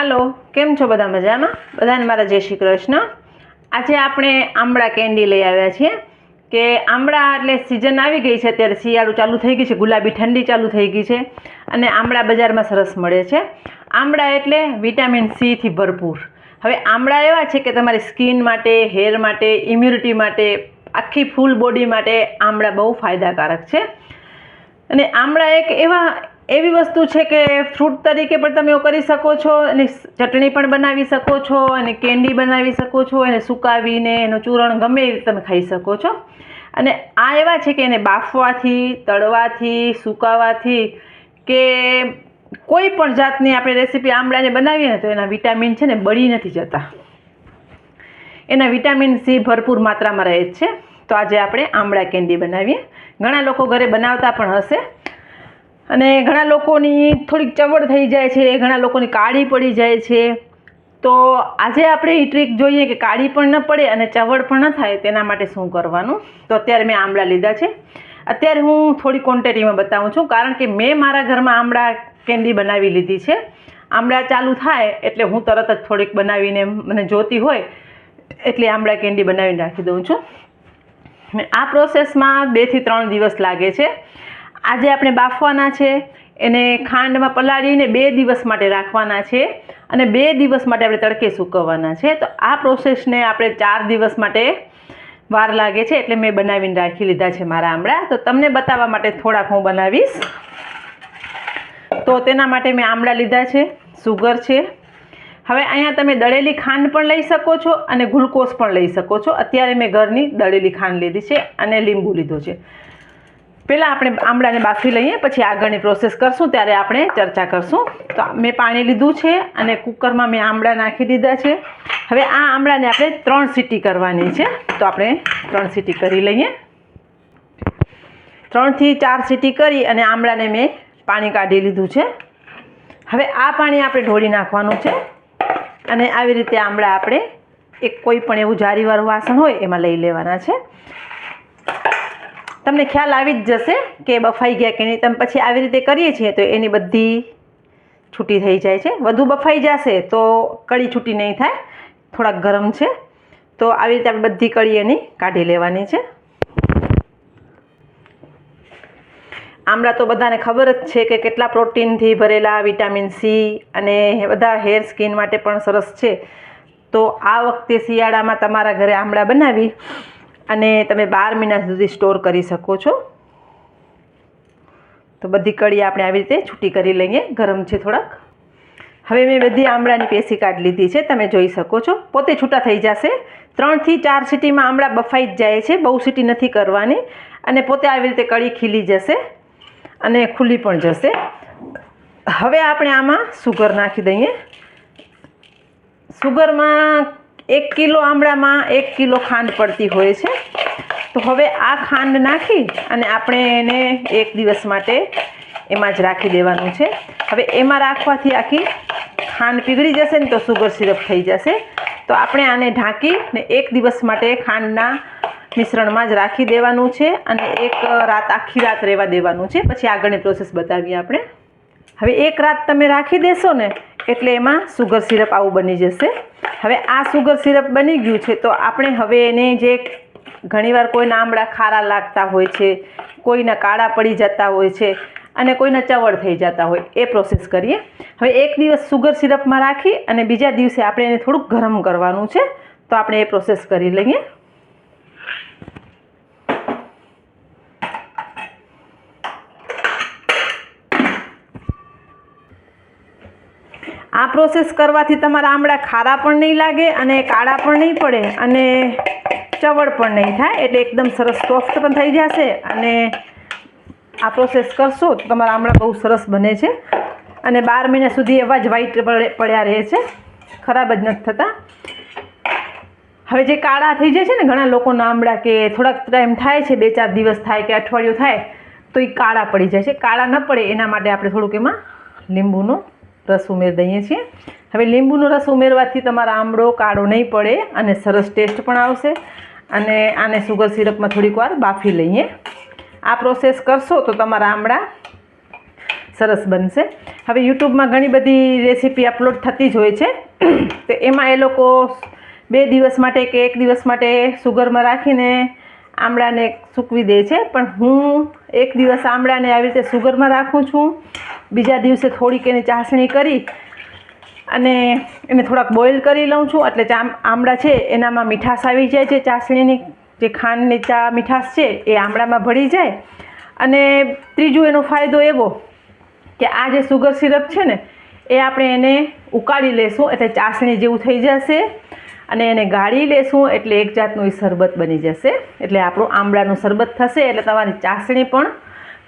હાલો, કેમ છો બધા મજામાં? બધાને મારા જય શ્રી કૃષ્ણ. આજે આપણે આંબળા કેન્ડી લઈ આવ્યા છીએ કે આંબળા એટલે સિઝન આવી ગઈ છે, અત્યારે શિયાળું ચાલુ થઈ ગઈ છે, ગુલાબી ઠંડી ચાલુ થઈ ગઈ છે અને આંબળા બજારમાં સરસ મળે છે. આંબળા એટલે વિટામિન સીથી ભરપૂર. હવે આંબળા એવા છે કે તમારી સ્કિન માટે, હેર માટે ઇમ્યુનિટી માટે, આખી ફૂલ બોડી માટે આંબળા બહુ ફાયદાકારક છે. અને આમળા એક એવા એવી વસ્તુ છે કે ફ્રૂટ તરીકે પણ તમે કરી શકો છો અને ચટણી પણ બનાવી શકો છો અને કેન્ડી બનાવી શકો છો એને સુકાવીને એનું ચૂરણ ગમે એ તમે ખાઈ શકો છો. અને આ એવા છે કે એને બાફવાથી, તળવાથી, સુકાવાથી કે કોઈ પણ જાતની આપણે રેસીપી આમળાને બનાવીએ ને તો એના વિટામિન છે ને બળી નથી જતા. એના વિટામિન સી ભરપૂર માત્રામાં રહે છે. તો આજે આપણે આમળા કેન્ડી બનાવીએ. ઘણા લોકો ઘરે બનાવતા પણ હશે. અને ઘણા લોકોની થોડીક ચવડ થઈ જાય છે, ઘણા લોકોની કાળી પડી જાય છે. તો આજે આપણે એ ટ્રીક જોઈએ કે કાળી પણ ન પડે અને ચવડ પણ ન થાય, તેના માટે શું કરવાનું? તો અત્યારે મેં આમળા લીધા છે. અત્યારે હું થોડી ક્વોન્ટિટીમાં બતાવું છું, કારણ કે મેં મારા ઘરમાં આમળા કેન્ડી બનાવી લીધી છે. આમળા ચાલુ થાય એટલે હું તરત જ થોડીક બનાવીને મને જોતી હોય, એટલે આમળા કેન્ડી બનાવીને રાખી દઉં છું. આ પ્રોસેસમાં બેથી ત્રણ દિવસ લાગે છે. આજે આપણે બાફવાના છે. એને ખાંડમાં પલાળીને બે દિવસ માટે રાખવાના છે અને બે દિવસ માટે આપણે તડકે સૂકવવાના છે. તો આ પ્રોસેસને આપણે ચાર દિવસ માટે વાર લાગે છે એટલે મેં બનાવીને રાખી લીધા છે મારા આમળા. તો તમને બતાવવા માટે થોડાક હું બનાવીશ. તો તેના માટે મેં આમળા લીધા છે, સુગર છે. હવે અહીંયા તમે દળેલી ખાંડ પણ લઈ શકો છો અને ગ્લુકોઝ પણ લઈ શકો છો. અત્યારે મેં ઘરની દળેલી ખાંડ લીધી છે અને લીંબુ લીધું છે. પહેલાં આપણે આમળાને બાફી લઈએ, પછી આગળની પ્રોસેસ કરશું, ત્યારે આપણે ચર્ચા કરશું. તો મેં પાણી લીધું છે અને કુકરમાં મેં આમળા નાખી દીધા છે. હવે આ આમળાને આપણે ત્રણ સીટી કરવાની છે. તો આપણે ત્રણ સીટી કરી લઈએ. ત્રણથી ચાર સીટી કરી અને આમળાને મેં પાણી કાઢી લીધું છે. હવે આ પાણી આપણે ઢોળી નાખવાનું છે. અને આવી રીતે આમળા આપણે એક કોઈ પણ એવું જારીવાળું વાસણ હોય એમાં લઈ લેવાના છે. તમને ખ્યાલ આવી જ જશે કે બફાઈ ગયા કે નહીં. તમે પછી આવી રીતે કરીએ છીએ તો એની બધી છૂટી થઈ જાય છે. વધુ બફાઈ જશે તો કળી છૂટી નહીં થાય. થોડાક ગરમ છે. તો આવી રીતે આપણે બધી કળી એની કાઢી લેવાની છે. આમળા તો બધાને ખબર જ છે કે કેટલા પ્રોટીનથી ભરેલા વિટામિન સી અને બધા હેર સ્કિન માટે પણ સરસ છે. તો આ વખતે શિયાળામાં તમારા ઘરે આમળા બનાવી અને તમે બાર મહિના સુધી સ્ટોર કરી શકો છો. તો બધી કળી આપણે આવી રીતે છૂટી કરી લઈએ, ગરમ છે થોડાક. હવે મેં બધી આમળાની પેસી કાઢ લીધી છે, તમે જોઈ શકો છો. પોતે છૂટા થઈ જશે. ત્રણથી ચાર સીટીમાં આમળા બફાઈ જ જાય છે, બહુ સીટી નથી કરવાની. અને પોતે આવી રીતે કળી ખીલી જશે અને ખુલ્લી પણ જશે. હવે આપણે આમાં સુગર નાખી દઈએ. સુગરમાં એક કિલો આમળામાં એક કિલો ખાંડ પડતી હોય છે. તો હવે આ ખાંડ નાખી અને આપણે એને એક દિવસ માટે એમાં જ રાખી દેવાનું છે. હવે એમાં રાખવાથી આખી ખાંડ પીગળી જશે ને તો સુગર સિરપ થઈ જશે. તો આપણે આને ઢાંકી ને એક દિવસ માટે ખાંડના મિશ્રણમાં જ રાખી દેવાનું છે અને એક રાત આખી રાત રહેવા દેવાનું છે. પછી આગળની પ્રોસેસ બતાવીએ આપણે. હવે એક રાત તમે રાખી દેશો ને એટલે એમાં સુગર સિરપ આવું બની જશે. હવે આ સુગર સિરપ બની ગયું છે, તો આપણે હવે એને જે ઘણીવાર કોઈના આમળા ખારા લાગતા હોય છે, કોઈના કાળા પડી જતા હોય છે, અને કોઈના ચવડ થઈ જતા હોય, એ પ્રોસેસ કરીએ. હવે એક દિવસ સુગર સિરપમાં રાખી અને બીજા દિવસે આપણે એને થોડુંક ગરમ કરવાનું છે, તો આપણે એ પ્રોસેસ કરી લઈએ આ પ્રોસેસ કરવાથી તમારા આમળા ખારા પણ નહીં લાગે અને કાળા પણ નહીં પડે અને ચવડ પણ નહીં થાય, એટલે એકદમ સરસ સોફ્ટ પણ થઈ જશે અને આ પ્રોસેસ કરશો તો તમારા આમળા બહુ સરસ બને છે. અને બાર મહિના સુધી એવા જ વ્હાઈટ પડ્યા રહે છે. ખરાબ જ નથી થતા. હવે જે કાળા થઈ જાય છે ને, ઘણા લોકોના આમળા કે થોડાક ટાઈમ થાય છે, બે ચાર દિવસ થાય કે અઠવાડિયું થાય, તો એ કાળા પડી જાય છે. કાળા ન પડે, એના માટે આપણે થોડુંક એમાં લીંબુનો રસ ઉમેરી દઈએ છીએ. હવે લીંબુનો રસ ઉમેરવાથી તમારો આમળો કાળો નહીં પડે અને સરસ ટેસ્ટ પણ આવશે. અને આને સુગર સિરપમાં થોડીક વાર બાફી લઈએ. આ પ્રોસેસ કરશો તો તમારા આમળા સરસ બનશે. હવે યુટ્યુબમાં ઘણી બધી રેસીપી અપલોડ થતી જ હોય છે. તો એમાં એ લોકો બે દિવસ માટે કે એક દિવસ માટે સુગરમાં રાખીને આમળાને સૂકવી દે છે, પણ હું એક દિવસ આમળાને આવી રીતે સુગરમાં રાખું છું. બીજા દિવસે થોડીક એની ચાસણી કરી અને એને થોડાક બોઇલ કરી લઉં છું. એટલે આમળા છે, એનામાં મીઠાશ આવી જાય છે ચાસણીની. જે ખાંડની ચા મીઠાશ છે, એ આમળામાં ભળી જાય. અને ત્રીજું એનો ફાયદો એવો કે આ જે સુગર સિરપ છે ને, એ આપણે એને ઉકાળી લેશું. એટલે ચાસણી જેવું થઈ જશે. અને એને ગાળી લેશું એટલે એક જાતનું એ શરબત બની જશે. એટલે આપણું આમળાનું શરબત થશે એટલે તમારી ચાસણી પણ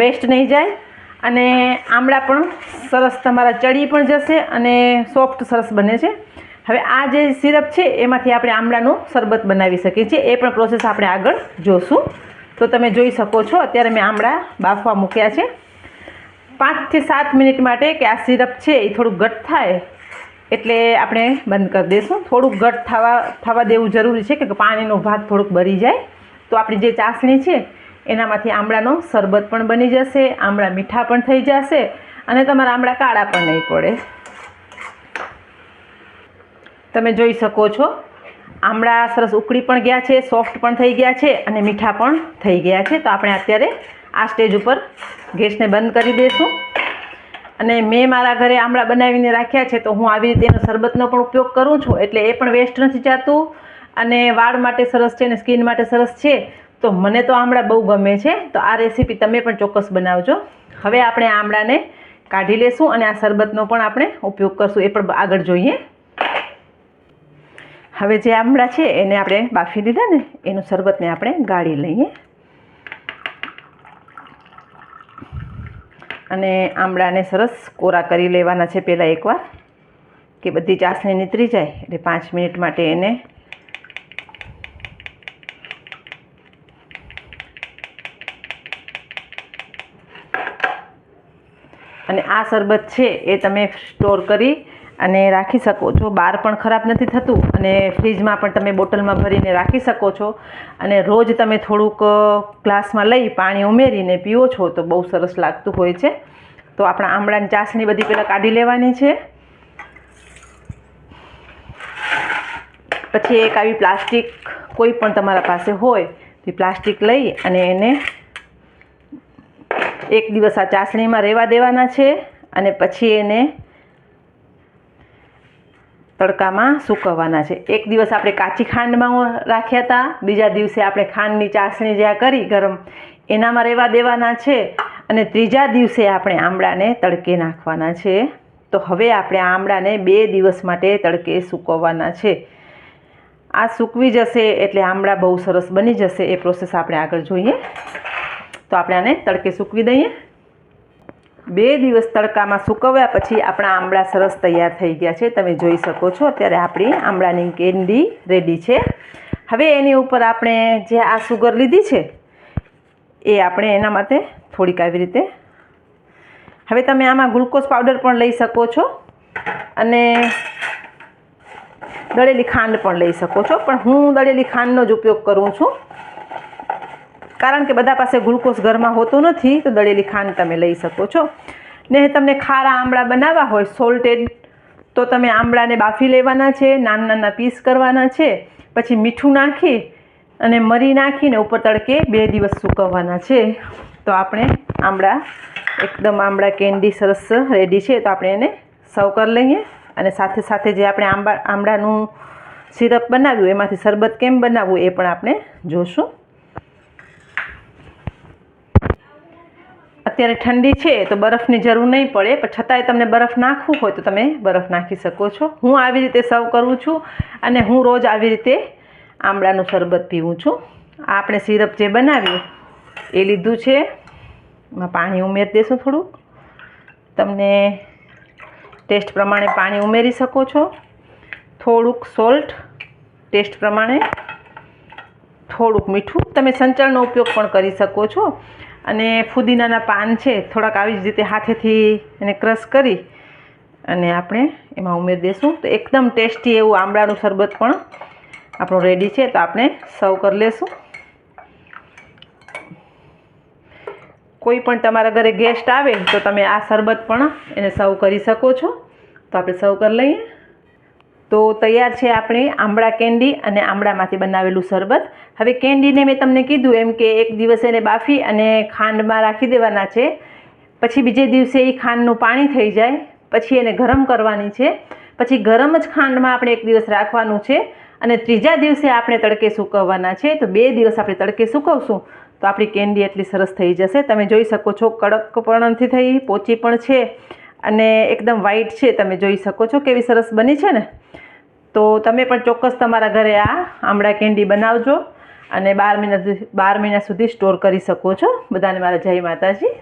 વેસ્ટ નહીં જાય. અને આમળા પણ સરસ તમારા ચડી પણ જશે અને સોફ્ટ સરસ બને છે. હવે આ જે સિરપ છે એમાંથી આપણે આમળાનું શરબત બનાવી શકીએ છીએ. એ પણ પ્રોસેસ આપણે આગળ જોશું. તો તમે જોઈ શકો છો, અત્યારે મેં આમળા બાફવા મૂક્યા છે. પાંચથી સાત મિનિટ માટે કે આ સિરપ છે એ થોડું ઘટ થાય એટલે આપણે બંધ કરી દઈશું થોડુંક ઘટ થવા થવા દેવું જરૂરી છે કે પાણીનો ભાગ થોડુંક ભરી જાય. તો આપણી જે ચાસણી છે, એનામાંથી આમળાનો શરબત પણ બની જશે, આમળા મીઠા પણ થઈ જશે, અને તમારા આમળા કાળા પણ નહીં પડે. તમે જોઈ શકો છો, આમળા સરસ ઉકળી પણ ગયા છે, સોફ્ટ પણ થઈ ગયા છે, અને મીઠા પણ થઈ ગયા છે. તો આપણે અત્યારે આ સ્ટેજ ઉપર ગેસને બંધ કરી દઈશું અને મેં મારા ઘરે આમળા બનાવીને રાખ્યા છે, તો હું આવી રીતે એનો શરબતનો પણ ઉપયોગ કરું છું, એટલે એ પણ વેસ્ટ નથી જતું. અને વાળ માટે સરસ છે અને સ્કિન માટે સરસ છે, તો મને તો આમળા બહુ ગમે છે, તો આ રેસીપી તમે પણ ચોક્કસ બનાવજો. હવે આપણે આમળાને કાઢી લેશું અને આ શરબતનો પણ આપણે ઉપયોગ કરશું, એ પણ આગળ જોઈએ. હવે જે આમળા છે, એને આપણે બાફી લીધા ને, એનું શરબતને આપણે ગાળી લઈએ. અને આમળાને સરસ કોરા કરી લેવાના છે પહેલાં એકવાર, કે બધી ચાસણી નીતરી જાય એટલે પાંચ મિનિટ માટે એને અને આ શરબત છે એ તમે સ્ટોર કરી અને રાખી શકો છો. બહાર પણ ખરાબ નથી થતું અને ફ્રીજમાં પણ તમે બોટલમાં ભરીને રાખી શકો છો. અને રોજ તમે થોડુંક ગ્લાસમાં લઈ પાણી ઉમેરીને પીવો છો તો બહુ સરસ લાગતું હોય છે. તો આપણા આમળાની ચાસણી બધી પહેલાં કાઢી લેવાની છે. પછી એક આવી પ્લાસ્ટિક કોઈ પણ તમારા પાસે હોય તે પ્લાસ્ટિક લઈ અને એને એક દિવસ આ ચાસણીમાં રહેવા દેવાના છે. અને પછી એને તડકામાં સૂકવવાના છે. એક દિવસ આપણે કાચી ખાંડમાં રાખ્યા હતા, બીજા દિવસે આપણે ખાંડની ચાસણી જ્યાં કરી ગરમ, એનામાં રહેવા દેવાના છે અને ત્રીજા દિવસે આપણે આમળાને તડકે નાખવાના છે. તો હવે આપણે આમળાને બે દિવસ માટે તડકે સૂકવવાના છે. આ સૂકવી જશે એટલે આમળા બહુ સરસ બની જશે. એ પ્રોસેસ આપણે આગળ જોઈએ. તો આપણે આને તડકે સૂકવી દઈએ. બે દિવસ તડકામાં સૂકવ્યા પછી આપણા આમળા સરસ તૈયાર થઈ ગયા છે. તમે જોઈ શકો છો અત્યારે આપણી આમળાની કેન્ડી રેડી છે. હવે એની ઉપર આપણે જે આ સુગર લીધી છે, એ આપણે એના માટે થોડીક આવી રીતે હવે તમે આમાં ગ્લુકોઝ પાવડર પણ લઈ શકો છો અને દળેલી ખાંડ પણ લઈ શકો છો. પણ હું દળેલી ખાંડનો જ ઉપયોગ કરું છું. કારણ કે બધા પાસે ગ્લુકોઝ ઘરમાં હોતો નથી, તો દળેલી ખાંડ તમે લઈ શકો છો. ને તમને ખારા આમળા બનાવવા હોય, સોલ્ટેડ, તો તમે આમળાને બાફી લેવાના છે, નાના નાના પીસ કરવાના છે, પછી મીઠું નાખી અને મરી નાખીને ઉપર તડકે બે દિવસ સૂકવવાના છે. તો આપણે આમળા એકદમ આમળા કેન્ડી સરસ રેડી છે, તો આપણે એને સર્વ કરી લઈએ. અને સાથે સાથે જે આપણે આંબા આમળાનું સિરપ બનાવ્યું, એમાંથી શરબત કેમ બનાવવું એ પણ આપણે જોશું. અત્યારે ઠંડી છે તો બરફની જરૂર નહીં પડે, પણ છતાંય તમને બરફ નાખવું હોય તો તમે બરફ નાખી શકો છો. હું આવી રીતે સર્વ કરું છું અને હું રોજ આવી રીતે આમળાનું શરબત પીવું છું. આપણે સિરપ જે બનાવ્યું એ લીધું છે. એમાં પાણી ઉમેરી દેશું થોડુંક. તમને ટેસ્ટ પ્રમાણે પાણી ઉમેરી શકો છો. થોડુંક સોલ્ટ, ટેસ્ટ પ્રમાણે થોડુંક મીઠું. તમે સંચળનો ઉપયોગ પણ કરી શકો છો. અને ફુદીનાના પાન છે, થોડાક આવી જ રીતે હાથેથી એને ક્રશ કરી અને આપણે એમાં ઉમેરી દઈશું તો એકદમ ટેસ્ટી એવું આમળાનું શરબત પણ આપણું રેડી છે, તો આપણે સર્વ કરી લેશું. કોઈ પણ તમારા ઘરે ગેસ્ટ આવે તો તમે આ શરબત પણ એને સર્વ કરી શકો છો. તો આપણે સર્વ કરી લઈએ. તો તૈયાર છે આપણે આમળા કેન્ડી અને આમળામાંથી બનાવેલું શરબત. હવે કેન્ડીને મેં તમને કીધું એમ કે એક દિવસ એને બાફી અને ખાંડમાં રાખી દેવાના છે. પછી બીજે દિવસે એ ખાંડનું પાણી થઈ જાય. પછી એને ગરમ કરવાની છે. પછી ગરમ જ ખાંડમાં આપણે એક દિવસ રાખવાનું છે અને ત્રીજા દિવસે આપણે તડકે સૂકવવાના છે. તો બે દિવસ આપણે તડકે સૂકવશું. તો આપણી કેન્ડી એટલી સરસ થઈ જશે. તમે જોઈ શકો છો, કડક પણ નથી થઈ, પોચી પણ છે. અને એકદમ વ્હાઈટ છે, તમે જોઈ શકો છો કેવી સરસ બની છે ને? તો તમે પણ ચોક્કસ તમારા ઘરે આ આમળા કેન્ડી બનાવજો અને બાર મહિના બાર મહિના સુધી સ્ટોર કરી શકો છો. બધાને મારા જય માતાજી.